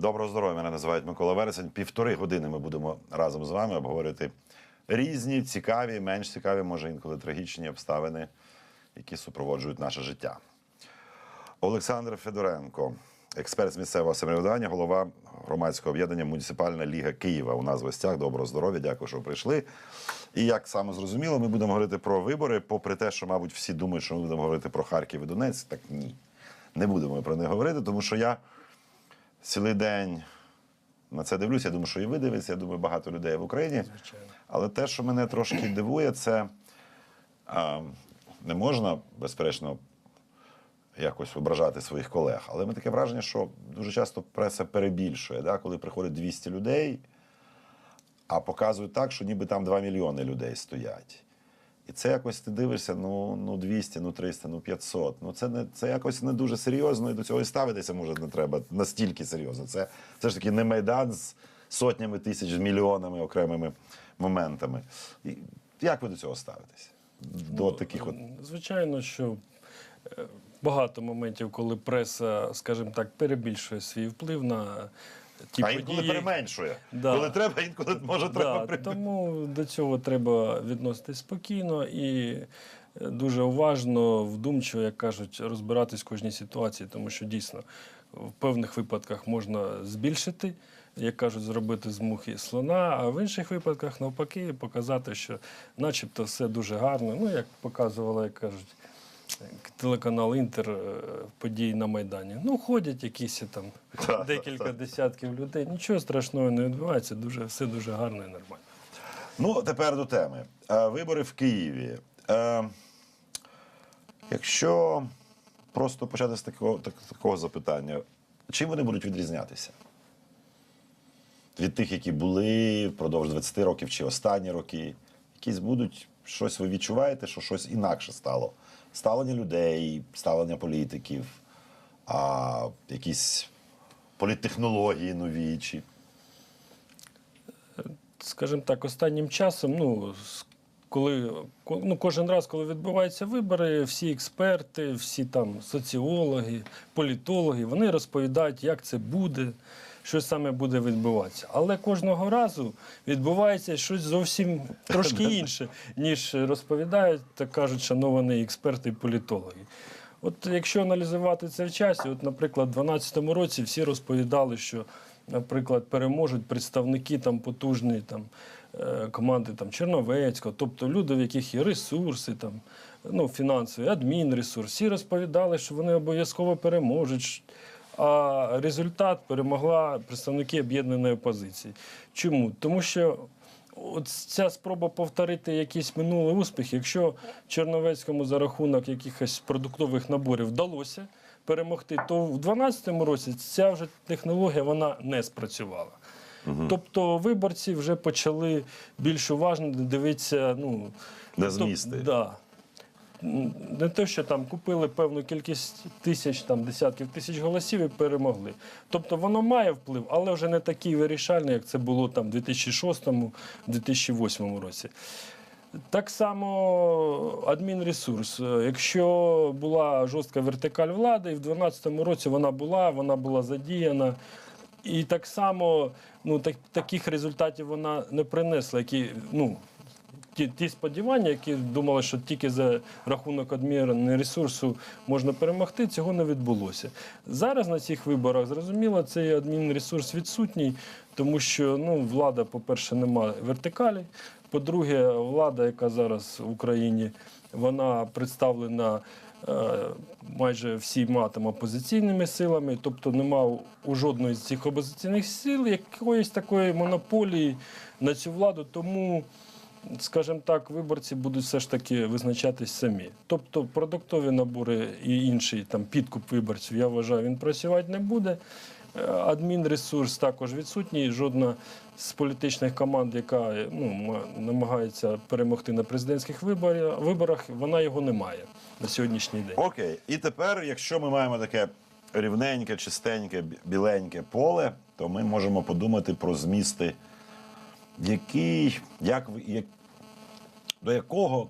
Доброго здоров'я, мене називають Микола Вересень. Півтори години ми будемо разом з вами обговорювати різні, цікаві, менш цікаві, може інколи трагічні обставини, які супроводжують наше життя. Олександр Федоренко, експерт з місцевого самоврядування, голова громадського об'єднання Муніципальна ліга Києва. У нас в гостях. Доброго здоров'я, дякую, що прийшли. І як саме зрозуміло, ми будемо говорити про вибори, попри те, що, мабуть, всі думають, що ми будемо говорити про Харків і Донецьк. Так ні. Не будемо про них говорити, тому що я цілий день на це дивлюся. Я думаю, що і ви дивитеся, я думаю, багато людей в Україні. Звичайно. Але те, що мене трошки дивує, це а, не можна, безперечно, якось ображати своїх колег. Але ми таке враження, що дуже часто преса перебільшує, да? коли приходить 200 людей, а показують так, що ніби там 2 мільйони людей стоять. І це якось ти дивишся, ну, ну 200, ну 300, ну 500. Ну це не це якось не дуже серйозно, і до цього і ставитися може не треба настільки серйозно. Це все ж таки не майдан з сотнями тисяч, з мільйонами окремими моментами. І як ви до цього ставитесь? До таких от Звичайно, що е, багато моментів, коли преса, скажімо так, перебільшує свій вплив на ті а інколи події. переменшує. Да. Коли треба, інколи може треба Да, при- тому до цього треба відноситись спокійно і е, дуже уважно, вдумчиво, як кажуть, розбиратись в кожній ситуації, тому що дійсно в певних випадках можна збільшити, як кажуть, зробити з мухи слона, а в інших випадках навпаки показати, що начебто все дуже гарно. Ну, як показувала, як кажуть. Телеканал Інтер е, події на Майдані. Ну, ходять якісь там декілька десятків людей. Нічого страшного не відбувається, дуже, все дуже гарно і нормально. Ну, тепер до теми. Е, Вибори в Києві. Е, Якщо просто почати з такого, так- такого запитання, чим вони будуть відрізнятися? Від тих, які були впродовж 20 років чи останні роки, якісь будуть щось ви відчуваєте, що щось інакше стало. Ставлення людей, ставлення політиків, а якісь політтехнології нові. Чи... Скажімо так, останнім часом, ну, коли ну, кожен раз, коли відбуваються вибори, всі експерти, всі там соціологи, політологи, вони розповідають, як це буде, що саме буде відбуватися. Але кожного разу відбувається щось зовсім трошки інше, ніж розповідають, так кажуть, шановані експерти і політологи. От якщо аналізувати це в часі, от, наприклад, у 2012 році всі розповідали, що, наприклад, переможуть представники там потужної там е, команди там Черновецького, тобто люди, в яких є ресурси, там ну фінансові, адмінресурс, всі розповідали, що вони обов'язково переможуть. А результат перемогла представники об'єднаної опозиції. Чому? Тому що от ця спроба повторити якісь минулі успіхи, якщо Черновецькому за рахунок якихось продуктових наборів вдалося перемогти, то в 2012 році ця вже технологія вона не спрацювала. Тобто виборці вже почали більш уважно дивитися. Ну, На тоб- змісти. Да. Не те, що там купили певну кількість тисяч, там десятків тисяч голосів і перемогли. Тобто воно має вплив, але вже не такий вирішальний, як це було там в 2006-2008 році. Так само адмінресурс. Якщо була жорстка вертикаль влади, і в 2012 році вона була, вона була задіяна. І так само ну, так, таких результатів вона не принесла, які ну, ті, ті сподівання, які думали, що тільки за рахунок адмінресурсу можна перемогти, цього не відбулося. Зараз на цих виборах зрозуміло, цей адмінресурс відсутній, тому що ну, влада, по-перше, немає вертикалі. По-друге, влада, яка зараз в Україні, вона представлена е, майже всіма там опозиційними силами, тобто нема у- у жодної з цих опозиційних сил якоїсь такої монополії на цю владу. Тому скажімо так, виборці будуть все ж таки визначатись самі. Тобто продуктові набори і інший там підкуп виборців, я вважаю, він працювати не буде. Е, Адмінресурс також відсутній. Жодна з політичних команд, яка ну, намагається перемогти на президентських виборах, вона його не має на сьогоднішній день. Окей, і тепер, якщо ми маємо таке рівненьке, чистеньке, біленьке поле, то ми можемо подумати про змісти, який, як, як, до якого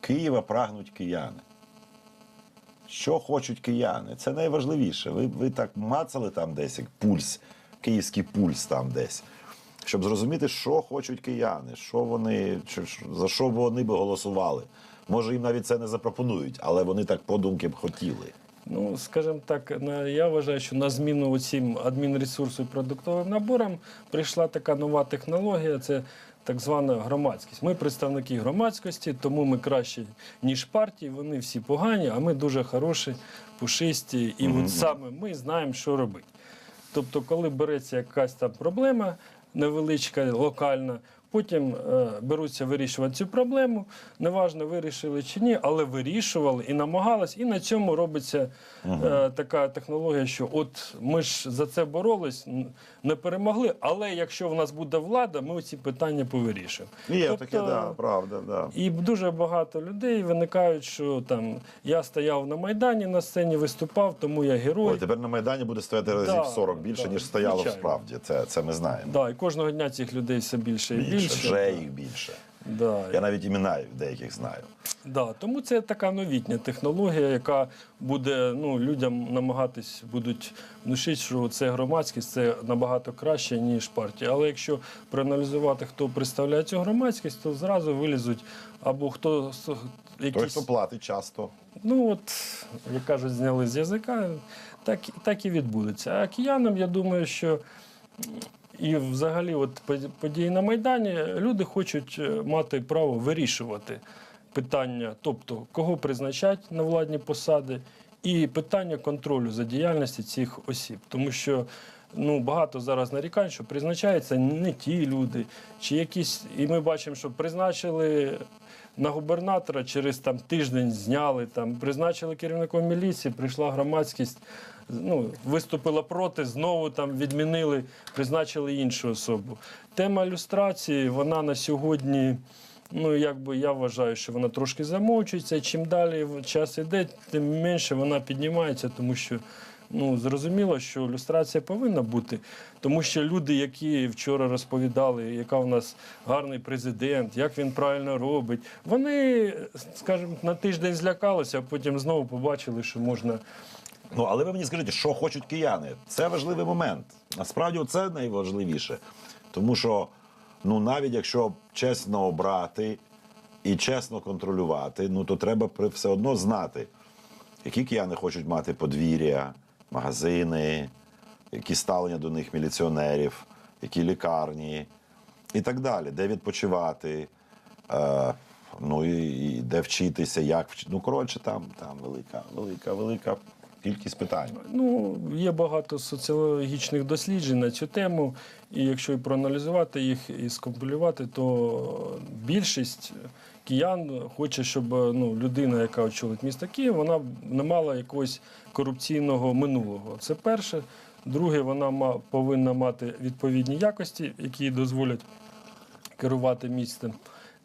Києва прагнуть кияни. Що хочуть кияни? Це найважливіше. Ви, ви так мацали там десь як пульс київський пульс там десь, щоб зрозуміти, що хочуть кияни, що вони, за що вони би голосували. Може, їм навіть це не запропонують, але вони так подумки б хотіли. Ну, скажімо так, я вважаю, що на зміну цим адмінресурсу і продуктовим наборам прийшла така нова технологія. Це так звана громадськість. Ми представники громадськості, тому ми кращі, ніж партії. Вони всі погані, а ми дуже хороші, пушисті. І от саме ми знаємо, що робити. Тобто, коли береться якась там проблема невеличка, локальна, потім е, беруться вирішувати цю проблему. Неважно, вирішили чи ні, але вирішували і намагались. І на цьому робиться е, така технологія, що от ми ж за це боролись, не перемогли. Але якщо в нас буде влада, ми ці питання повирішуємо. Є Тобто, таке, да, правда, да. і дуже багато людей виникають, що там я стояв на майдані на сцені, виступав, тому я герой. Ой, тепер на Майдані буде стояти разів Да, 40 більше, да, ніж стояло звичайно. справді. Це, це ми знаємо. Да, і кожного дня цих людей все більше і більше. Більше, вже їх більше. Да, Я навіть імена деяких знаю. да. Тому це така новітня технологія, яка буде ну, людям намагатись будуть внушити, що це громадськість, це набагато краще, ніж партія. Але якщо проаналізувати, хто представляє цю громадськість, то зразу вилізуть або хто с- Той, хто платить часто. ну от, як кажуть, зняли з язика, так, так і відбудеться. А киянам, я думаю, що і взагалі, от події на Майдані, люди хочуть е, мати право вирішувати питання, тобто кого призначать на владні посади, і питання контролю за діяльністю цих осіб. Тому що ну, багато зараз нарікань, що призначаються не ті люди, чи якісь. І ми бачимо, що призначили. На губернатора через там тиждень зняли там, призначили керівником міліції, прийшла громадськість, ну, виступила проти, знову там відмінили, призначили іншу особу. Тема люстрації, вона на сьогодні, ну якби я вважаю, що вона трошки замовчується. Чим далі час іде, тим менше вона піднімається, тому що ну, зрозуміло, що люстрація повинна бути. Тому що люди, які вчора розповідали, яка у нас гарний президент, як він правильно робить, вони, скажімо, на тиждень злякалися, а потім знову побачили, що можна. Ну, але ви мені скажіть, що хочуть кияни? Це важливий момент. Насправді це найважливіше. Тому що, ну, навіть якщо чесно обрати і чесно контролювати, ну то треба все одно знати, які кияни хочуть мати подвір'я, магазини, які ставлення до них міліціонерів, які лікарні і так далі, де відпочивати. Е, ну і, і де вчитися, як вчити. Ну, коротше, там, там велика, велика, велика кількість питань. Ну, є багато соціологічних досліджень на цю тему, і якщо і проаналізувати їх і скомпілювати, то більшість киян хоче, щоб ну, людина, яка очолить місто Київ, вона не мала якогось корупційного минулого. Це перше. Друге, вона повинна мати відповідні якості, які дозволять керувати містом.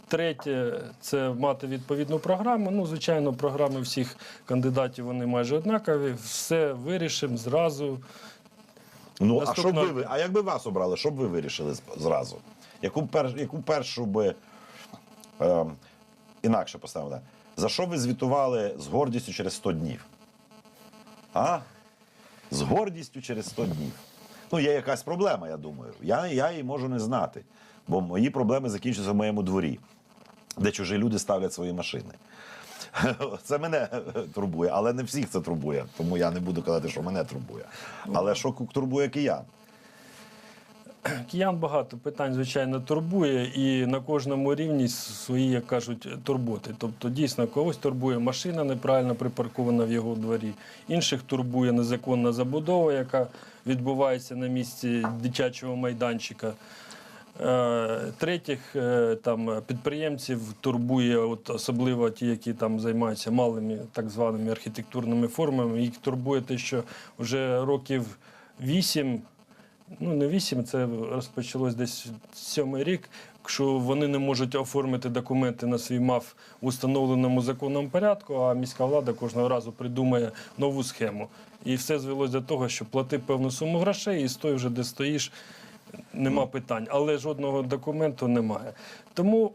Третє це мати відповідну програму. Ну, звичайно, програми всіх кандидатів вони майже однакові. Все вирішимо зразу. Ну, а що б ви, а якби вас обрали, що б ви вирішили зразу? Яку, пер, яку першу би е, інакше поставили? За що ви звітували з гордістю через 100 днів? А? З гордістю через 100 днів. Ну, є якась проблема, я думаю. Я, я її можу не знати, бо мої проблеми закінчуються в моєму дворі, де чужі люди ставлять свої машини. Це мене турбує, але не всіх це турбує, тому я не буду казати, що мене турбує. Але що турбує киян? Киян багато питань, звичайно, турбує, і на кожному рівні свої, як кажуть, турботи. Тобто, дійсно, когось турбує машина неправильно припаркована в його дворі, інших турбує незаконна забудова, яка відбувається на місці дитячого майданчика. Е, Третіх е, там підприємців турбує, от особливо ті, які там займаються малими так званими архітектурними формами. Їх турбує те, що вже років вісім, ну не вісім, це розпочалось десь сьомий рік. Що вони не можуть оформити документи на свій МАФ в установленому законному порядку, а міська влада кожного разу придумає нову схему. І все звелось до того, що плати певну суму грошей і стой вже де стоїш, нема питань, але жодного документу немає. Тому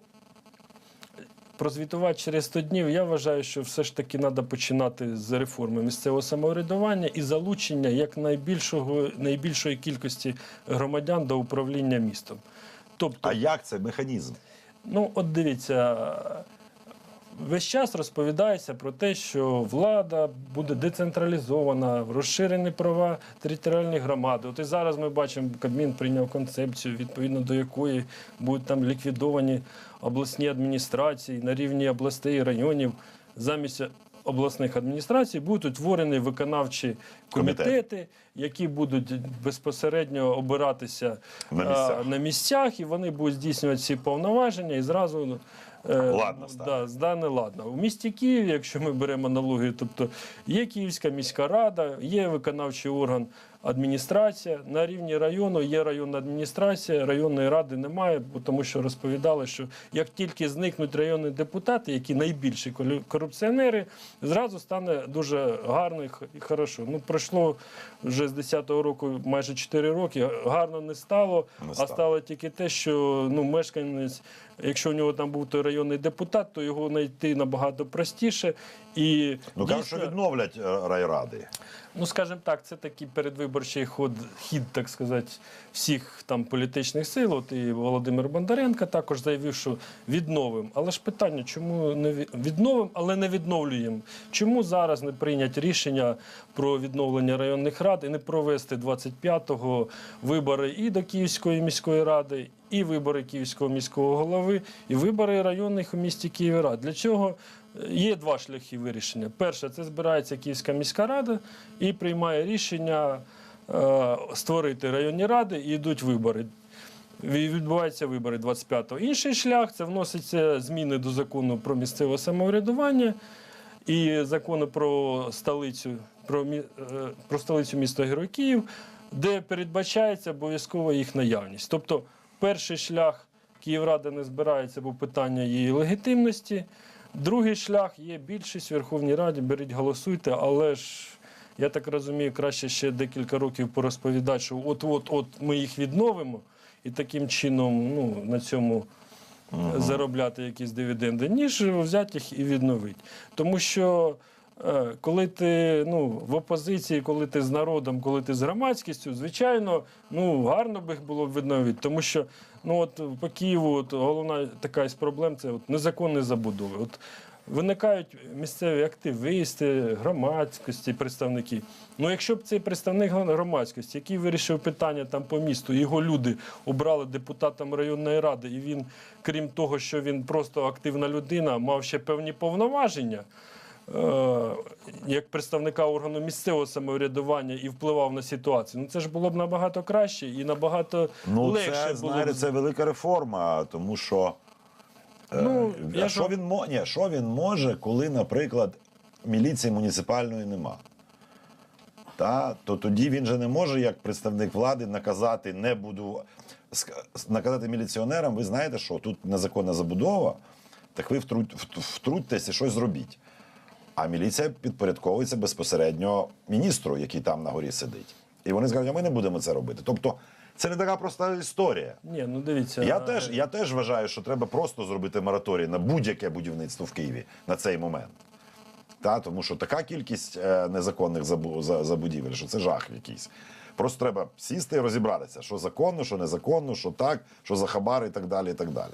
прозвітувати через 100 днів. Я вважаю, що все ж таки треба починати з реформи місцевого самоврядування і залучення як найбільшого, найбільшої кількості громадян до управління містом. Тобто, А як це механізм? Ну, от дивіться, весь час розповідається про те, що влада буде децентралізована, розширені права територіальних громад. От і зараз ми бачимо, Кабмін прийняв концепцію, відповідно до якої будуть там ліквідовані обласні адміністрації на рівні областей і районів. Замість обласних адміністрацій будуть утворені виконавчі Комітети. які будуть безпосередньо обиратися На а, на місцях, і вони будуть здійснювати ці повноваження і зразу. Е, Ладно да, здане ладно. У місті Києві, якщо ми беремо аналогію, тобто є Київська міська рада, є виконавчий орган адміністрація. На рівні району є районна адміністрація, районної ради немає, тому що розповідали, що як тільки зникнуть районні депутати, які найбільші корупціонери, зразу стане дуже гарно і хорошо. Ну пройшло вже з 10-го року майже 4 роки. Гарно не стало, Не а стало. стало тільки те, що ну мешканець, якщо у нього там був той районний депутат, то його знайти набагато простіше. І Ну кажуть, що відновлять е, райради. Ну, скажімо так, це такий передвиборчий ход, хід, так сказати, всіх там політичних сил. От і Володимир Бондаренко також заявив, що відновимо. Але ж питання, чому не ві- відновимо, але не відновлюємо? Чому зараз не прийняти рішення про відновлення районних рад і не провести 25-го вибори і до Київської міської ради, і вибори Київського міського голови, і вибори районних у місті Києві рад? Для чого? Є два шляхи вирішення. Перше, це збирається Київська міська рада і приймає рішення е, створити районні ради і йдуть вибори. Відбуваються вибори 25-го. Інший шлях це вносяться зміни до закону про місцеве самоврядування і закону про столицю, про, е, про столицю міста Герой Київ, де передбачається обов'язково їх наявність. Тобто, перший шлях Київрада не збирається, бо питання її легітимності. Другий шлях є більшість в Верховній Раді, беріть, голосуйте, але ж я так розумію, краще ще декілька років порозповідати, що от-от-от ми їх відновимо, і таким чином ну, на цьому заробляти якісь дивіденди, ніж взяти їх і відновити. Тому що е, коли ти ну, в опозиції, коли ти з народом, коли ти з громадськістю, звичайно, ну гарно би їх було відновити. Тому що ну, от, по Києву от, головна така із проблем це от, незаконні забудови. От, Виникають місцеві активісти, громадськості, представники. Ну, якщо б цей представник громадськості, який вирішив питання там по місту, його люди обрали депутатом районної ради, і він, крім того, що він просто активна людина, мав ще певні повноваження. Е, Як представника органу місцевого самоврядування і впливав на ситуацію, ну це ж було б набагато краще і набагато Ну, легше це, було знаєте, б. це велика реформа, тому що. е, Ну, а я що ж- він. Ні, що він може, коли, наприклад, міліції муніципальної нема? Та, то тоді він же не може, як представник влади, наказати не буду наказати міліціонерам, ви знаєте, що тут незаконна забудова, так ви втрут... втрутьтеся, щось зробіть. А міліція підпорядковується безпосередньо міністру, який там на горі сидить. І вони скажуть, а ми не будемо це робити. Тобто, це не така проста історія. Ні, ну дивіться. Я а, теж, я теж вважаю, що треба просто зробити мораторій на будь-яке будівництво в Києві на цей момент. Та, тому що така кількість е, незаконних забу- за- забудівель, що це жах якийсь. Просто треба сісти і розібратися, що законно, що незаконно, що так, що за хабар і так далі. І так далі.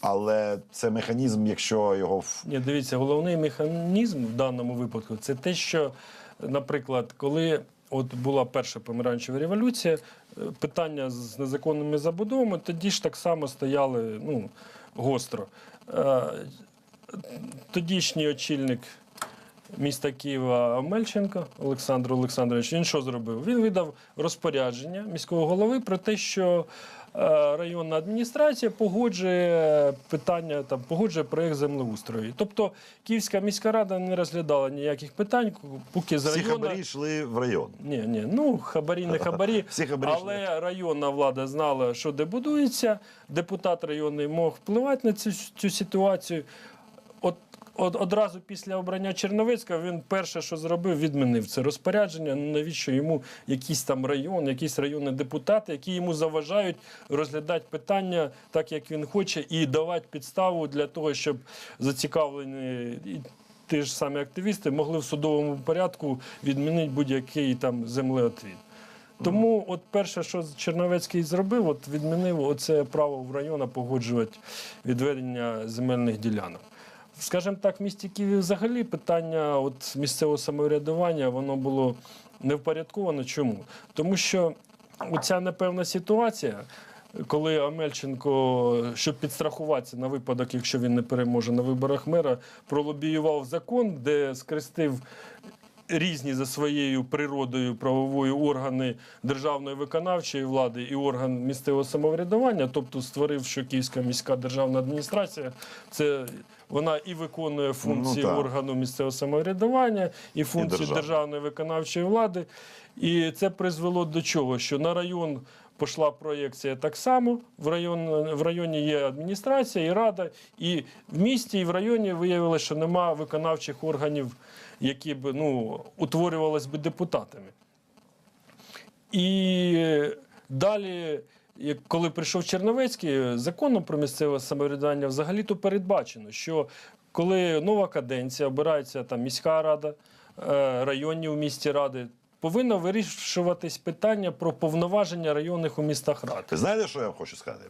Але це механізм, якщо його Ні, дивіться, головний механізм в даному випадку це те, що, наприклад, коли от була перша помаранчева революція, е, питання з незаконними забудовами тоді ж так само стояли ну, гостро. Е, Тодішній очільник міста Києва Омельченко Олександр Олександрович, він що зробив? Він видав розпорядження міського голови про те, що районна адміністрація погоджує питання, там, погоджує проєкт землеустрою. Тобто Київська міська рада не розглядала ніяких питань, поки з всі району... хабарі йшли в район. Ні, ні, ну хабарі не хабарі. Всі хабарі але районна влада знала, що де будується. Депутат районний мог впливати на цю, цю ситуацію. От одразу після обрання Черновецького він перше, що зробив, відмінив це розпорядження. Ну, Навіщо йому якийсь там район, якісь районні депутати, які йому заважають розглядати питання так, як він хоче, і давати підставу для того, щоб зацікавлені і ті ж самі активісти могли в судовому порядку відмінити будь-який там землеотвід. Тому, от перше, що Черновецький зробив, от відмінив оце право в районах погоджувати відведення земельних ділянок. Скажімо так, в місті Києві взагалі питання от місцевого самоврядування воно було не впорядковано. Чому? Тому що оця непевна ситуація, коли Амельченко, щоб підстрахуватися на випадок, якщо він не переможе на виборах мера, пролобіював закон, де скрестив різні за своєю природою правової органи державної виконавчої влади і орган місцевого самоврядування, тобто створив, що Київська міська державна адміністрація це вона і виконує функції ну, органу місцевого самоврядування, і функції і державної виконавчої влади. І це призвело до чого? Що на район пішла проєкція так само. В, район, в районі є адміністрація і рада, і в місті, і в районі виявилося, що нема виконавчих органів, які б ну, утворювалися б депутатами. І далі, коли прийшов Черновецький, законом про місцеве самоврядування взагалі-то передбачено, що коли нова каденція обирається там міська рада, е, районні у місті ради, повинно вирішуватись питання про повноваження районних у містах рад. Знаєте, що я хочу сказати?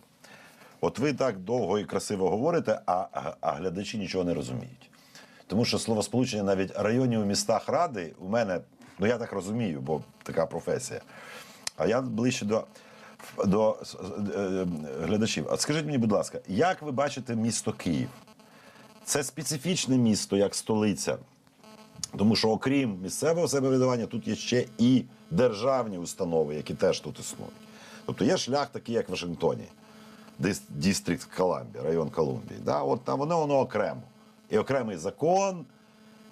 От ви так довго і красиво говорите, а, а, глядачі нічого не розуміють. Тому що словосполучення навіть районів у містах ради у мене, ну я так розумію, бо така професія. А я ближче до, до е, е, глядачів. А скажіть мені, будь ласка, як ви бачите місто Київ? Це специфічне місто, як столиця. Тому що окрім місцевого самоврядування, тут є ще і державні установи, які теж тут існують. Тобто є шлях такий, як в Вашингтоні, Дістрикт Колумбія, район Колумбії. Да? От там воно, воно окремо. І окремий закон,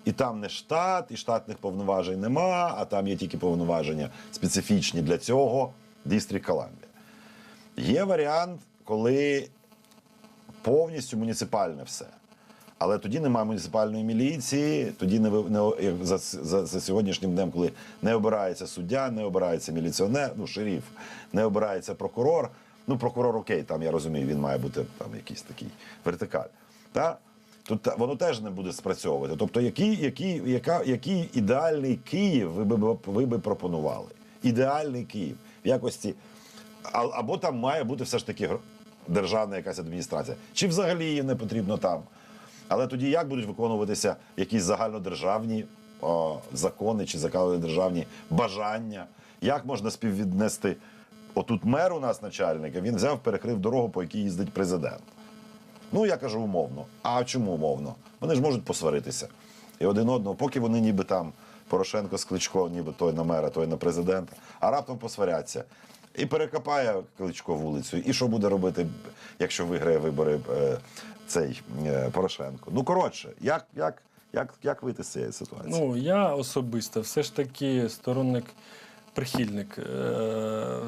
і там не штат, і штатних повноважень нема, а там є тільки повноваження специфічні для цього Дістрикт Колумбія. Є варіант, коли повністю муніципальне все. Але тоді немає муніципальної міліції, тоді не, не за, за, за сьогоднішнім днем, коли не обирається суддя, не обирається міліціонер, ну шериф, не обирається прокурор. Ну, прокурор окей, там я розумію, він має бути там якийсь такий вертикаль. Та? Тут воно теж не буде спрацьовувати. Тобто, який, який, яка, який ідеальний Київ ви би, ви би пропонували? Ідеальний Київ в якості або там має бути все ж таки державна якась адміністрація, чи взагалі її не потрібно там. Але тоді як будуть виконуватися якісь загальнодержавні о, закони чи загальнодержавні бажання? Як можна співвіднести? Отут мер у нас начальник, він взяв, перекрив дорогу, по якій їздить президент. Ну, я кажу умовно. А чому умовно? Вони ж можуть посваритися. І один одного, поки вони ніби там Порошенко з Кличко, ніби той на мера, той на президента, а раптом посваряться. І перекопає Кличко вулицю. І що буде робити, якщо виграє вибори е, цей е, Порошенко? Ну, коротше, як, як, як, як вийти з цієї ситуації? Ну, я особисто все ж таки сторонник, прихильник, е,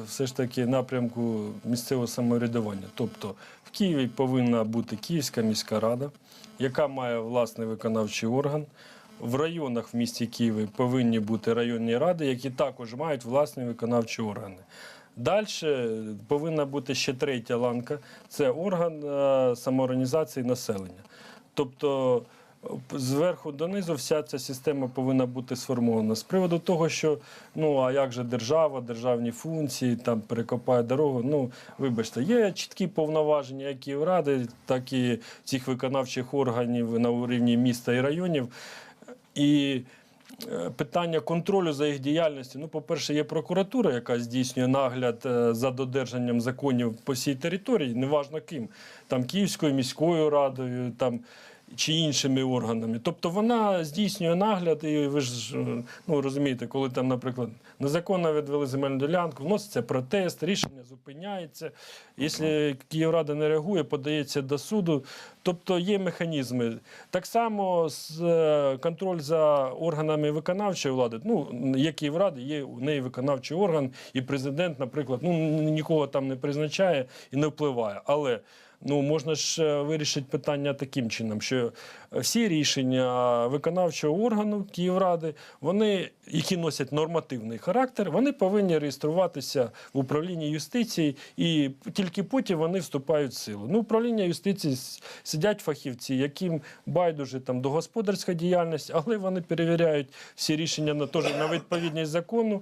все ж таки напрямку місцевого самоврядування. Тобто в Києві повинна бути Київська міська рада, яка має власний виконавчий орган. В районах в місті Києві повинні бути районні ради, які також мають власні виконавчі органи. Далі повинна бути ще третя ланка це орган е, самоорганізації населення. Тобто зверху донизу вся ця система повинна бути сформована з приводу того, що ну а як же держава, державні функції, там перекопає дорогу. Ну вибачте, є чіткі повноваження, як і в ради, так і цих виконавчих органів на рівні міста і районів. І е, питання контролю за їх діяльністю. Ну, по-перше, є прокуратура, яка здійснює нагляд е, за додержанням законів по всій території, неважно ким, там Київською міською радою, там. Чи іншими органами. Тобто вона здійснює нагляд, і ви ж ну, розумієте, коли там, наприклад, незаконно відвели земельну ділянку, вноситься протест, рішення зупиняється. Якщо Київрада не реагує, подається до суду. Тобто є механізми. Так само з, е, контроль за органами виконавчої влади. Ну, є Київрада, є у неї виконавчий орган, і президент, наприклад, ну, нікого там не призначає і не впливає. Але Ну можна ж е, вирішити питання таким чином, що всі рішення виконавчого органу Київради, вони, які носять нормативний характер, вони повинні реєструватися в управлінні юстиції, і тільки потім вони вступають в силу. Ну, управління юстиції сидять фахівці, яким байдуже там до господарська діяльність, але вони перевіряють всі рішення на теж на відповідність закону.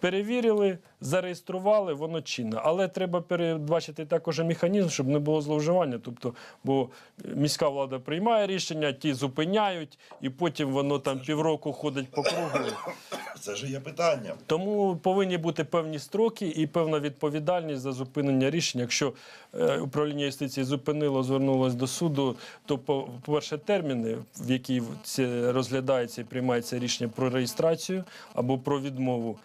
Перевірили, зареєстрували, воно чинне. Але треба передбачити також механізм, щоб не було зловживання. Тобто, бо міська влада приймає рішення, ті зупиняють, і потім воно там півроку ходить по кругу. Це ж є питання. Тому повинні бути певні строки і певна відповідальність за зупинення рішень. Якщо е, управління юстиції зупинило, звернулось до суду, то по- по-перше, терміни, в які це розглядається і приймається рішення про реєстрацію або про відмову,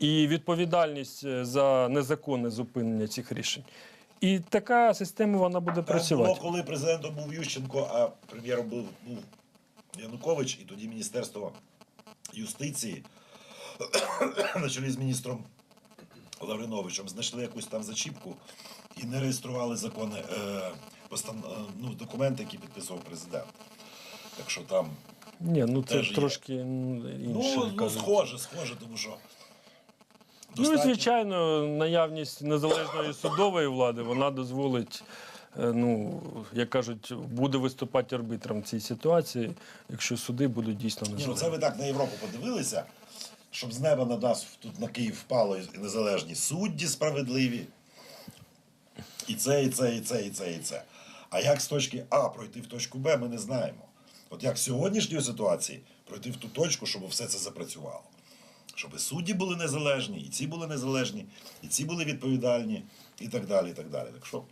і відповідальність е, за незаконне зупинення цих рішень. І така система вона буде працювати. було, коли президентом був Ющенко, а прем'єром був, був Янукович, і тоді Міністерство юстиції на чолі з міністром Лавриновичем знайшли якусь там зачіпку і не реєстрували закони, е, постан, е, ну, документи, які підписував президент. Так що там Ні, ну це Теж є. трошки інше. ну, ну схоже, схоже, тому що Ну і звичайно, наявність незалежної судової влади вона дозволить, е, ну як кажуть, буде виступати арбітром в цій ситуації, якщо суди будуть дійсно Ні, ну це ви так на Європу подивилися, щоб з неба на нас тут на Київ впало і незалежні судді справедливі. І це, і це, і це, і це, і це. А як з точки А пройти в точку Б, ми не знаємо. От як з сьогоднішньої ситуації пройти в ту точку, щоб все це запрацювало. Щоб судді були незалежні, і ці були незалежні, і ці були відповідальні, і так далі. і Так далі. Так що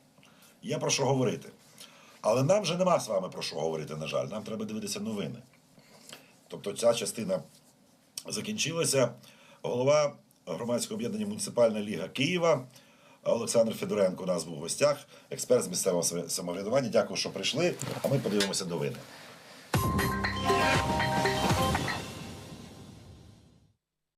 є про що говорити. Але нам вже нема з вами про що говорити, на жаль. Нам треба дивитися новини. Тобто ця частина закінчилася. Голова громадського об'єднання Муніципальна ліга Києва Олександр Федоренко у нас був в гостях, експерт з місцевого самоврядування. Дякую, що прийшли. А ми подивимося новини.